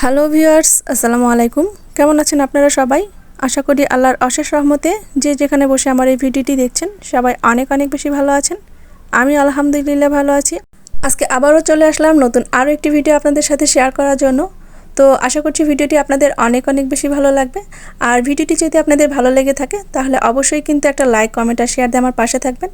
Hello viewers আসসালামু আলাইকুম। কেমন আছেন আপনারা সবাই? আশা করি আল্লাহর অশেষ রহমতে যে যেখানে বসে আমার এই ভিডিওটি দেখছেন, সবাই অনেক অনেক বেশি ভালো আছেন। আমি আলহামদুলিল্লাহ ভালো আছি। আজকে আবারও চলে আসলাম নতুন আরও একটি ভিডিও আপনাদের সাথে শেয়ার করার জন্য। তো আশা করছি ভিডিওটি আপনাদের অনেক অনেক বেশি ভালো লাগবে। আর ভিডিওটি যদি আপনাদের ভালো লেগে থাকে, তাহলে অবশ্যই কিন্তু একটা লাইক কমেন্ট আর শেয়ার দিয়ে আমার পাশে থাকবেন।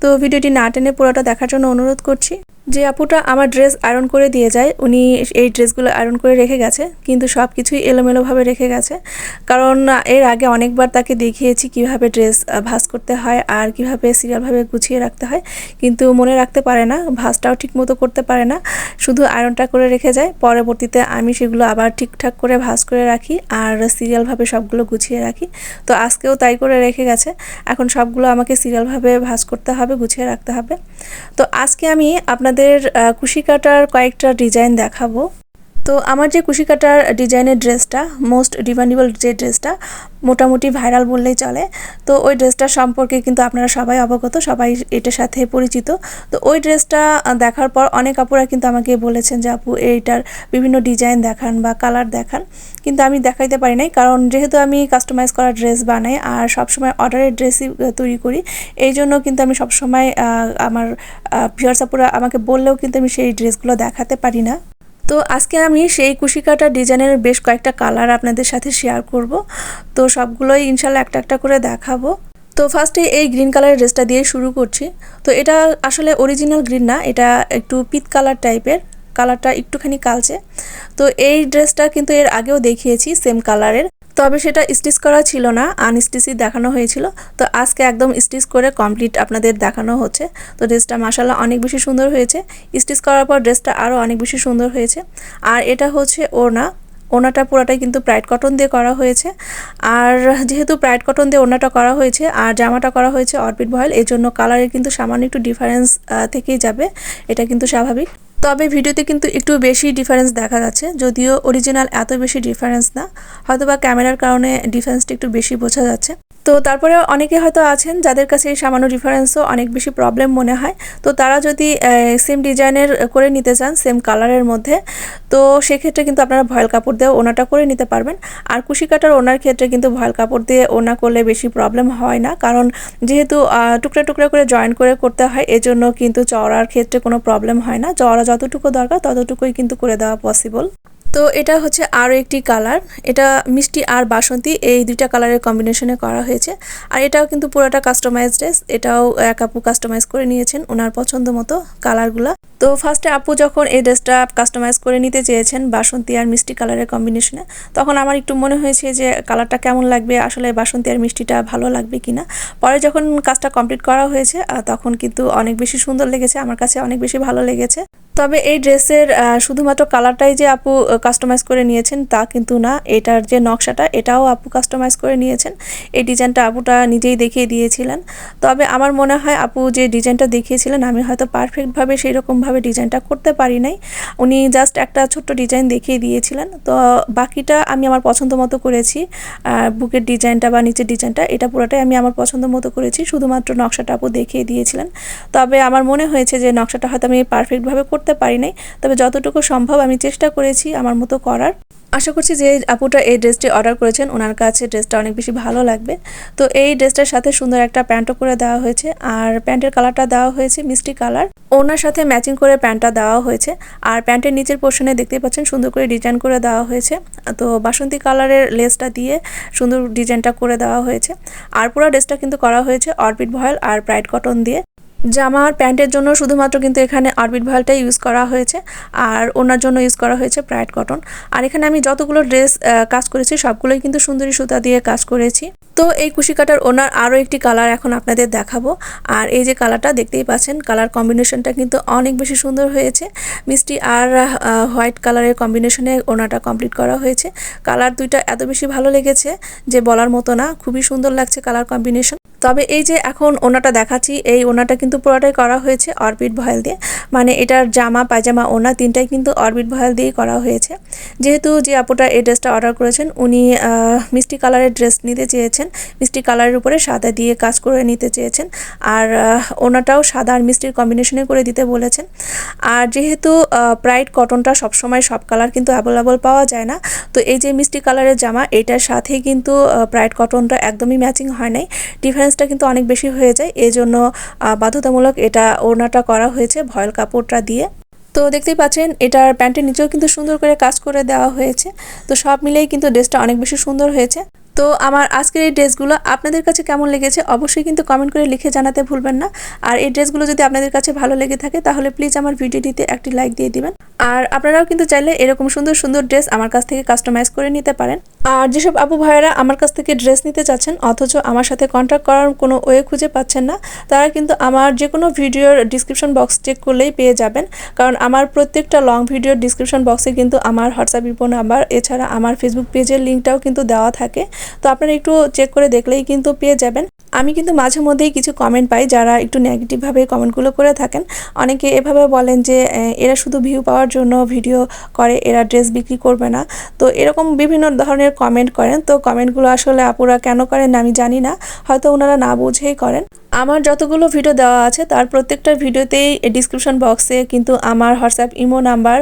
তো ভিডিওটি না টেনে পুরোটা দেখার জন্য অনুরোধ করছি। যে আপুটা আমার ড্রেস আয়রন করে দিয়ে যায়, উনি এই ড্রেসগুলো আয়রন করে রেখে গেছে, কিন্তু সব কিছুই এলোমেলোভাবে রেখে গেছে। কারণ, এর আগে অনেকবার তাকে দেখিয়েছি কীভাবে ড্রেস ভাঁজ করতে হয় আর কীভাবে সিরিয়ালভাবে গুছিয়ে রাখতে হয়, কিন্তু মনে রাখতে পারে না, ভাঁজটাও ঠিক মতো করতে পারে না, শুধু আয়রনটা করে রেখে যায়। পরবর্তীতে আমি সেগুলো আবার ঠিকঠাক করে ভাঁজ করে রাখি আর সিরিয়ালভাবে সবগুলো গুছিয়ে রাখি। তো আজকেও তাই করে রেখে গেছে। এখন সবগুলো আমাকে সিরিয়ালভাবে ভাঁজ করতে হবে, গুছিয়ে রাখতে হবে। তো আজকে আমি আপনাদের কুশি কাটার কয়েকটা ডিজাইন দেখাবো। তো আমার যে কুশি কাটার ডিজাইনের ড্রেসটা মোস্ট ডিমান্ডেবল যে ড্রেসটা, মোটামুটি ভাইরাল বললেই চলে। তো ওই ড্রেসটা সম্পর্কে কিন্তু আপনারা সবাই অবগত, সবাই এটার সাথে পরিচিত। তো ওই ড্রেসটা দেখার পর অনেক আপুরা কিন্তু আমাকে বলেছেন যে, আপু, এইটার বিভিন্ন ডিজাইন দেখান বা কালার দেখান। কিন্তু আমি দেখাইতে পারি নাই, কারণ যেহেতু আমি কাস্টমাইজ করা ড্রেস বানাই আর সবসময় অর্ডারের ড্রেসই তৈরি করি, এই জন্য কিন্তু আমি সবসময় আমার ভিউয়ার্স আপুরা আমাকে বললেও কিন্তু আমি সেই ড্রেসগুলো দেখাতে পারি না। তো আজকে আমি সেই কুশি কাটা ডিজাইনের বেশ কয়েকটা কালার আপনাদের সাথে শেয়ার করব। তো সবগুলোই ইনশাল্লাহ একটা একটা করে দেখাবো। তো ফার্স্টে এই গ্রিন কালারের ড্রেসটা দিয়ে শুরু করছি। তো এটা আসলে অরিজিনাল গ্রিন না, এটা একটু পিত কালার টাইপের কালারটা একটুখানি কালচে। তো এই ড্রেসটা কিন্তু এর আগেও দেখিয়েছি সেম কালারের তবে সেটা স্টিচ করা ছিল না, আনস্টিচই দেখানো হয়েছিল। তো আজকে একদম স্টিচ করে কমপ্লিট আপনাদের দেখানো হচ্ছে। তো ড্রেসটা মাসাল্লাহ অনেক বেশি সুন্দর হয়েছে। স্টিচ করার পর ড্রেসটা আরও অনেক বেশি সুন্দর হয়েছে। আর এটা হচ্ছে ওনা ওনাটা পুরাটাই কিন্তু প্রাইড কটন দিয়ে করা হয়েছে। আর যেহেতু প্রাইড কটন দিয়ে ওনাটা করা হয়েছে আর জামাটা করা হয়েছে অরবিট ভয়েল এর জন্য কালারের কিন্তু সামান্য একটু ডিফারেন্স থেকেই যাবে। এটা কিন্তু স্বাভাবিক। তবে ভিডিওতে কিন্তু একটু বেশি ডিফারেন্স দেখা যাচ্ছে, যদিও অরিজিনাল এত বেশি ডিফারেন্স না। হয়তোবা ক্যামেরার কারণে ডিফারেন্সটা একটু বেশি বোঝা যাচ্ছে। তো তারপরে অনেকে হয়তো আছেন যাদের কাছে এই সামান্য ডিফারেন্সও অনেক বেশি প্রবলেম মনে হয়। তো তারা যদি সেম ডিজাইনের করে নিতে চান সেম কালারের মধ্যে, তো সেক্ষেত্রে কিন্তু আপনারা ভয়েল কাপড় দিয়ে ওনাটা করে নিতে পারবেন। আর কুশি কাটার ওনার ক্ষেত্রে কিন্তু ভয়েল কাপড় দিয়ে ওনা করলে বেশি প্রবলেম হয় না। কারণ যেহেতু টুকরা টুকরা করে জয়েন করে করতে হয়, এজন্য কিন্তু চওড়ার ক্ষেত্রে কোনো প্রবলেম হয় না। চওড়া যতটুকু দরকার, ততটুকুই কিন্তু করে দেওয়া পসিবল তো এটা হচ্ছে আরও একটি কালার। এটা মিষ্টি আর বাসন্তী, এই দুইটা কালারের কম্বিনেশনে করা হয়েছে। আর এটাও কিন্তু পুরোটা কাস্টমাইজ ড্রেস এটাও এক আপু কাস্টমাইজ করে নিয়েছেন ওনার পছন্দ মতো কালারগুলো। তো ফার্স্টে আপু যখন এই ড্রেসটা কাস্টমাইজ করে নিতে চেয়েছেন বাসন্তী আর মিষ্টি কালারের কম্বিনেশনে তখন আমার একটু মনে হয়েছে যে কালারটা কেমন লাগবে, আসলে বাসন্তী আর মিষ্টিটা ভালো লাগবে কিনা। পরে যখন কাজটা কমপ্লিট করা হয়েছে তখন কিন্তু অনেক বেশি সুন্দর লেগেছে, আমার কাছে অনেক বেশি ভালো লেগেছে। তবে এই ড্রেসের শুধুমাত্র কালারটাই যে আপু কাস্টমাইজ করে নিয়েছেন, তা কিন্তু না। এটার যে নকশাটা, এটাও আপু কাস্টমাইজ করে নিয়েছেন। এই ডিজাইনটা আপুটা নিজেই দেখিয়ে দিয়েছিলেন। তবে আমার মনে হয় আপু যে ডিজাইনটা দেখিয়েছিলেন, আমি হয়তো পারফেক্টভাবে সেই রকমভাবে ডিজাইনটা করতে পারি নাই। উনি জাস্ট একটা ছোট্ট ডিজাইন দেখিয়ে দিয়েছিলেন। তো বাকিটা আমি আমার পছন্দ মতো করেছি। বুকের ডিজাইনটা বা নিচের ডিজাইনটা এটা পুরোটাই আমি আমার পছন্দ মতো করেছি। শুধুমাত্র নকশাটা আপু দেখিয়ে দিয়েছিলেন। তবে আমার মনে হয়েছে যে নকশাটা হয়তো আমি পারফেক্টভাবে করতে পারি নাই। তবে যতটুকু সম্ভব আমি চেষ্টা করেছি। আমার মতো করার। আশা করছি যে আপুটা এই ড্রেসটি অর্ডার করেছেন, ওনার কাছে ড্রেসটা অনেক বেশি ভালো লাগবে। তো এই ড্রেসটার সাথে সুন্দর একটা প্যান্টও করে দেওয়া হয়েছে, আর প্যান্টের কালারটা দেওয়া হয়েছে মিষ্টি কালার। ওনার সাথে ম্যাচিং করে প্যান্টটা দেওয়া হয়েছে, আর প্যান্টের নিচের পোর্শনে দেখতে পাচ্ছেন সুন্দর করে ডিজাইন করে দেওয়া হয়েছে। তো বাসন্তী কালারের লেসটা দিয়ে সুন্দর ডিজাইনটা করে দেওয়া হয়েছে। আর পুরো ড্রেসটা কিন্তু করা হয়েছে অরবিট ভয়েল আর ব্রাইট কটন দিয়ে। জামার প্যান্টের জন্য শুধুমাত্র কিন্তু এখানে অরবিট ভয়েলটাই ইউজ করা হয়েছে, আর ওনার জন্য ইউজ করা হয়েছে প্রাইড কটন আর এখানে আমি যতগুলো ড্রেস কাজ করেছি সবগুলোই কিন্তু সুন্দরী সুতা দিয়ে কাজ করেছি। তো এই কুশি কাটার ওনার আরও একটি কালার এখন আপনাদের দেখাবো। আর এই যে কালারটা দেখতেই পাচ্ছেন কালার কম্বিনেশনটা কিন্তু অনেক বেশি সুন্দর হয়েছে। মিষ্টি আর হোয়াইট কালারের কম্বিনেশনে ওনাটা কমপ্লিট করা হয়েছে। কালার দুইটা এত বেশি ভালো লেগেছে যে বলার মতো না, খুবই সুন্দর লাগছে কালার কম্বিনেশন তবে এই যে এখন ওনাটা দেখাচ্ছি, এই ওনাটা কিন্তু পুরোটাই করা হয়েছে অরবিট ভয়েল দিয়ে। মানে এটার জামা, পায়জামা, ওনা তিনটাই কিন্তু অরবিট ভয়েল দিয়েই করা হয়েছে। যেহেতু যে আপুটা এই ড্রেসটা অর্ডার করেছেন, উনি মিষ্টি কালারের ড্রেস নিতে চেয়েছেন। মিষ্টি কালারের উপরে সাদা দিয়ে কাজ করে নিতে চেয়েছেন। আর ওনাটাও সাদা আর মিষ্টির কম্বিনেশনে করে দিতে বলেছেন। আর যেহেতু প্রাইড কটনটা সবসময় সব কালার কিন্তু অ্যাভেলেবল পাওয়া যায় না, তো এই যে মিষ্টি কালারের জামা, এটার সাথে কিন্তু প্রাইড কটনটা একদমই ম্যাচিং হয় নাই। ডিফারেন্সটা কিন্তু অনেক বেশি হয়ে যায়। এই জন্য বাধ্যতামূলক এটা ওড়নাটা করা হয়েছে ভয়েল কাপড়টা দিয়ে। তো দেখতেই পাচ্ছেন, এটার প্যান্টের নিচেও কিন্তু সুন্দর করে কাজ করে দেওয়া হয়েছে। তো সব মিলেই কিন্তু ড্রেসটা অনেক বেশি সুন্দর হয়েছে। তো আমার আজকের এই ড্রেসগুলো আপনাদের কাছে কেমন লেগেছে অবশ্যই কিন্তু কমেন্ট করে লিখে জানাতে ভুলবেন না। আর এই ড্রেসগুলো যদি আপনাদের কাছে ভালো লেগে থাকে তাহলে প্লিজ আমার ভিডিওটিতে একটি লাইক দিয়ে দিবেন। আর আপনারাও কিন্তু চাইলে এরকম সুন্দর সুন্দর ড্রেস আমার কাছ থেকে কাস্টমাইজ করে নিতে পারেন। আর যেসব আপু ভাইয়েরা আমার কাছ থেকে ড্রেস নিতে চাচ্ছেন অথচ আমার সাথে কন্ট্যাক্ট করার কোনো ওয়ে খুঁজে পাচ্ছেন না, তারা কিন্তু আমার যে কোনো ভিডিওর ডিসক্রিপশন বক্স চেক করলেই পেয়ে যাবেন। কারণ আমার প্রত্যেকটা লং ভিডিওর ডিসক্রিপশন বক্সে কিন্তু আমার হোয়াটসঅ্যাপ ইপো নাম্বার এছাড়া আমার ফেসবুক পেজের লিঙ্কটাও কিন্তু দেওয়া থাকে। তো আপনারা একটু চেক করে দেখলেই কিন্তু পেয়ে যাবেন। আমি কিন্তু মাঝে মধ্যেই কিছু কমেন্ট পাই যারা একটু নেগেটিভভাবে কমেন্টগুলো করে থাকেন। অনেকে এভাবে বলেন যে এরা শুধু ভিউ পাওয়ার জন্য ভিডিও করে, এরা ড্রেস বিক্রি করবে না। তো এরকম বিভিন্ন ধরনের কমেন্ট করেন। তো কমেন্টগুলো আসলে আপুরা কেন করেন আমি জানি না। হয়তো ওনারা না বুঝেই করেন। আমার যতগুলো ভিডিও দেওয়া আছে, তার প্রত্যেকটা ভিডিওতেই ডিসক্রিপশন বক্সে কিন্তু আমার হোয়াটসঅ্যাপ ইমো নাম্বার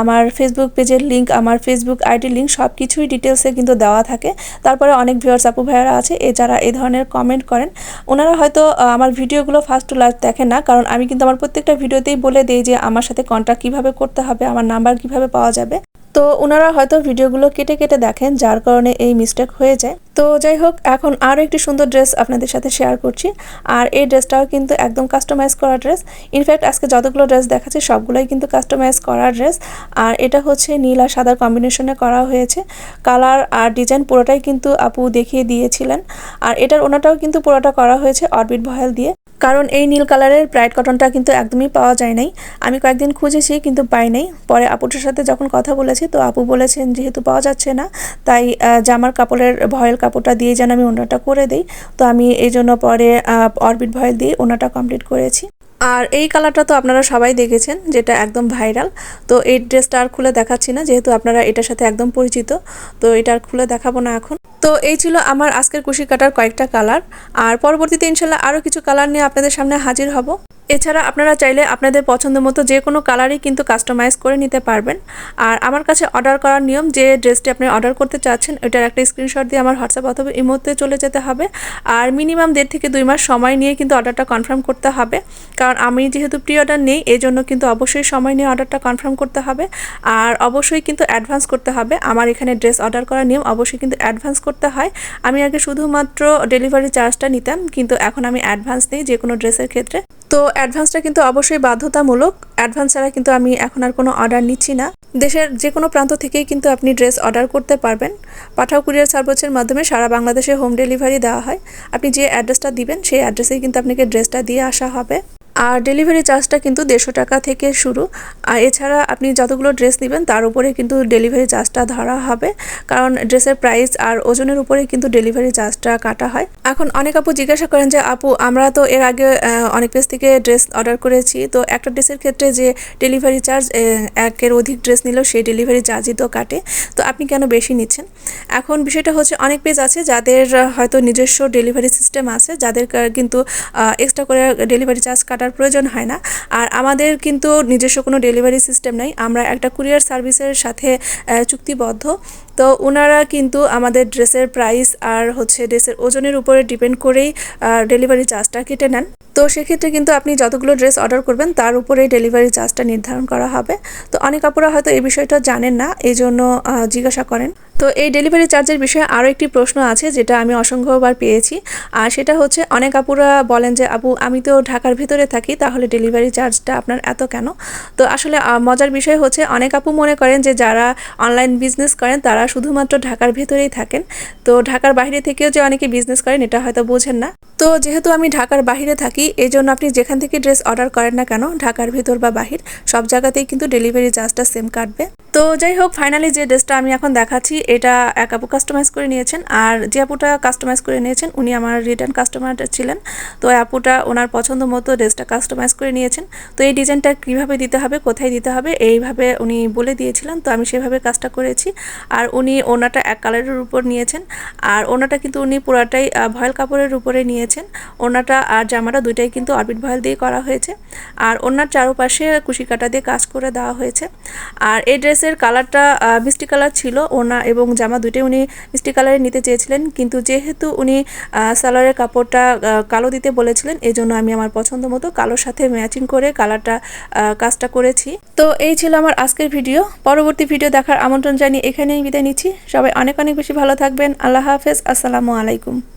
আমার ফেসবুক পেজের লিঙ্ক আমার ফেসবুক আইডি লিঙ্ক সব কিছুই ডিটেলসে কিন্তু দেওয়া থাকে। তারপরে অনেক ভিউয়ার্স আপু ভাইয়ারা আছে, এ যারা এই ধরনের কমেন্ট করেন ওনারা হয়তো আমার ভিডিওগুলো ফার্স্ট টু লাস্ট দেখেন না, কারণ আমি কিন্তু আমার প্রত্যেকটা ভিডিওতেই বলে দিই যে আমার সাথে কন্ট্যাক্ট কীভাবে করতে হবে, আমার নাম্বার কীভাবে পাওয়া যাবে। তো ওনারা হয়তো ভিডিওগুলো কেটে কেটে দেখেন, যার কারণে এই মিস্টেক হয়ে যায়। তো যাই হোক, এখন আরও একটি সুন্দর ড্রেস আপনাদের সাথে শেয়ার করছি। আর এই ড্রেসটাও কিন্তু একদম কাস্টমাইজ করা ড্রেস ইনফ্যাক্ট আজকে যতগুলো ড্রেস দেখাচ্ছে, সবগুলোই কিন্তু কাস্টমাইজ করা ড্রেস আর এটা হচ্ছে নীল আর সাদার কম্বিনেশনে করা হয়েছে। কালার আর ডিজাইন পুরোটাই কিন্তু আপু দেখিয়ে দিয়েছিলেন। আর এটার ওনাটাও কিন্তু পুরোটা করা হয়েছে অরবিট ভয়েল দিয়ে। কারণ এই নীল কালারের ব্রাইট কটনটা কিন্তু একদমই পাওয়া যায় নাই। আমি কয়েকদিন খুঁজেছি, কিন্তু পাই নাই। পরে আপুটার সাথে যখন কথা বলেছি, তো আপু বলেছেন যেহেতু পাওয়া যাচ্ছে না, তাই জামার কাপড়ের ভয়েল কাপড়টা দিয়ে যেন আমি ওনাটা করে দিই। তো আমি এই জন্য পরে অরবিট ভয়েল দিয়ে ওনাটা কমপ্লিট করেছি। আর এই কালারটা তো আপনারা সবাই দেখেছেন, যেটা একদম ভাইরাল। তো এই ড্রেসটা আর খুলে দেখাচ্ছি না, যেহেতু আপনারা এটার সাথে একদম পরিচিত, তো এটা আর খুলে দেখাবো না এখন। তো এই ছিল আমার আজকের কুশি কাটার কয়েকটা কালার, আর পরবর্তীতে ইনশাল্লাহ আরও কিছু কালার নিয়ে আপনাদের সামনে হাজির হব। এছাড়া আপনারা চাইলে আপনাদের পছন্দ মতো যে কোনো কালারই কিন্তু কাস্টমাইজ করে নিতে পারবেন। আর আমার কাছে অর্ডার করার নিয়ম, যে ড্রেসটি আপনি অর্ডার করতে চাচ্ছেন ওইটার একটা স্ক্রিনশট দিয়ে আমার হোয়াটসঅ্যাপ অথবা ইমোতে চলে যেতে হবে। আর মিনিমাম দেড় থেকে দুই মাস সময় নিয়ে কিন্তু অর্ডারটা কনফার্ম করতে হবে। কারণ আমি যেহেতু প্রি অর্ডার নেই এই জন্য কিন্তু অবশ্যই সময় নিয়ে অর্ডারটা কনফার্ম করতে হবে। আর অবশ্যই কিন্তু অ্যাডভান্স করতে হবে। আমার এখানে ড্রেস অর্ডার করার নিয়ম অবশ্যই কিন্তু অ্যাডভান্স করতে হয়। আমি আগে শুধুমাত্র ডেলিভারি চার্জটা নিতাম, কিন্তু এখন আমি অ্যাডভান্স নিই যে কোনো ড্রেসের ক্ষেত্রে। তো অ্যাডভান্সটা কিন্তু অবশ্যই বাধ্যতামূলক। অ্যাডভান্স ছাড়া কিন্তু আমি এখন আর কোনো অর্ডার নিচ্ছি না। দেশের যে কোনো প্রান্ত থেকেই কিন্তু আপনি ড্রেস অর্ডার করতে পারবেন। পাঠাও কুরিয়ার সার্ভিসের মাধ্যমে সারা বাংলাদেশে হোম ডেলিভারি দেওয়া হয়। আপনি যে অ্যাড্রেসটা দিবেন, সেই অ্যাড্রেসেই কিন্তু আপনাকে ড্রেসটা দিয়ে আসা হবে। আর ডেলিভারি চার্জটা কিন্তু দেড়শো টাকা থেকে শুরু। আর এছাড়া আপনি যতগুলো ড্রেস নেবেন, তার উপরে কিন্তু ডেলিভারি চার্জটা ধরা হবে। কারণ ড্রেসের প্রাইস আর ওজনের উপরে কিন্তু ডেলিভারি চার্জটা কাটা হয়। এখন অনেক আপু জিজ্ঞাসা করেন যে, আপু, আমরা তো এর আগে অনেক পেজ থেকে ড্রেস অর্ডার করেছি। তো একটা ড্রেসের ক্ষেত্রে যে ডেলিভারি চার্জ একের অধিক ড্রেস নিলেও সেই ডেলিভারি চার্জই তো কাটে। তো আপনি কেন বেশি নিচ্ছেন? এখন বিষয়টা হচ্ছে, অনেক পেজ আছে যাদের, হয়তো নিজস্ব ডেলিভারি সিস্টেম আছে, যাদের কিন্তু এক্সট্রা করে ডেলিভারি চার্জ কাটার প্রয়োজন হয় না। আর আমাদের কিন্তু নিজস্ব কোনো ডেলিভারি সিস্টেম নাই। আমরা একটা কুরিয়ার সার্ভিসের সাথে চুক্তিবদ্ধ। তো ওনারা কিন্তু আমাদের ড্রেসের প্রাইস আর হচ্ছে ড্রেসের ওজনের উপরে ডিপেন্ড করেই ডেলিভারি চার্জটা কেটে নেন। তো সেক্ষেত্রে কিন্তু আপনি যতগুলো ড্রেস অর্ডার করবেন, তার উপরেই ডেলিভারি চার্জটা নির্ধারণ করা হবে। তো অনেক আপুরা হয়তো এই বিষয়টা জানেন না এই জন্য জিজ্ঞাসা করেন। তো এই ডেলিভারি চার্জের বিষয়ে আরও একটি প্রশ্ন আছে, যেটা আমি অসংখ্যবার পেয়েছি। আর সেটা হচ্ছে, অনেক আপুরা বলেন যে, আপু, আমি তো ঢাকার ভিতরে থাকি, তাহলে ডেলিভারি চার্জটা আপনার এত কেন? তো আসলে মজার বিষয় হচ্ছে, অনেক আপু মনে করেন যে, যারা অনলাইন বিজনেস করেন, তারা শুধুমাত্র ঢাকার ভেতরেই থাকেন। তো ঢাকার বাইরে থেকেও যে অনেকে বিজনেস করেন, এটা হয়তো বোঝেন না। তো যেহেতু আমি ঢাকার বাইরে থাকি এই জন্য আপনি যেখান থেকে ড্রেস অর্ডার করেন না কেন, ঢাকার ভিতর বা বাহির, সব জায়গাতেই কিন্তু ডেলিভারি চার্জটা সেম কাটবে। তো যাই হোক ফাইনালি যে ড্রেসটা আমি এখন দেখাচ্ছি এটা এক আপু কাস্টমাইজ করে নিয়েছেন। আর যে আপুটা কাস্টমাইজ করে নিয়েছেন, উনি আমার রিটার্ন কাস্টমার ছিলেন। তো আপুটা ওনার পছন্দ মতো ড্রেসটা কাস্টমাইজ করে নিয়েছেন। তো এই ডিজাইনটা কীভাবে দিতে হবে, কোথায় দিতে হবে, এইভাবে উনি বলে দিয়েছিলেন। তো আমি সেভাবে কাজটা করেছি। আর উনি ওনাটা এক কালারের উপর নিয়েছেন। আর ওনাটা কিন্তু উনি পুরাটাই ভয়েল কাপড়ের উপরে নিয়েছেন। ওনাটা আর জামাটা দুইটাই কিন্তু অরবিট ভয়েল দিয়ে করা হয়েছে। আর ওনার চারপাশে কুশি কাটা দিয়ে কাজ করে দেওয়া হয়েছে। আর এই ড্রেসের কালারটা মিষ্টি কালার ছিল। ওনা এবং জামা দুটোই উনি মিষ্টি কালারে নিতে চেয়েছিলেন। কিন্তু যেহেতু উনি সালোয়ারের কাপড়টা কালো দিতে বলেছিলেন এই জন্য আমি আমার পছন্দ মতো কালোর সাথে ম্যাচিং করে কালারটা কাজটা করেছি। তো এই ছিল আমার আজকের ভিডিও। পরবর্তী ভিডিও দেখার আমন্ত্রণ জানিয়ে এখানেই বিদায় নিচ্ছি। সবাই অনেক অনেক বেশি ভালো থাকবেন। আল্লাহ হাফেজ। আসসালামু আলাইকুম।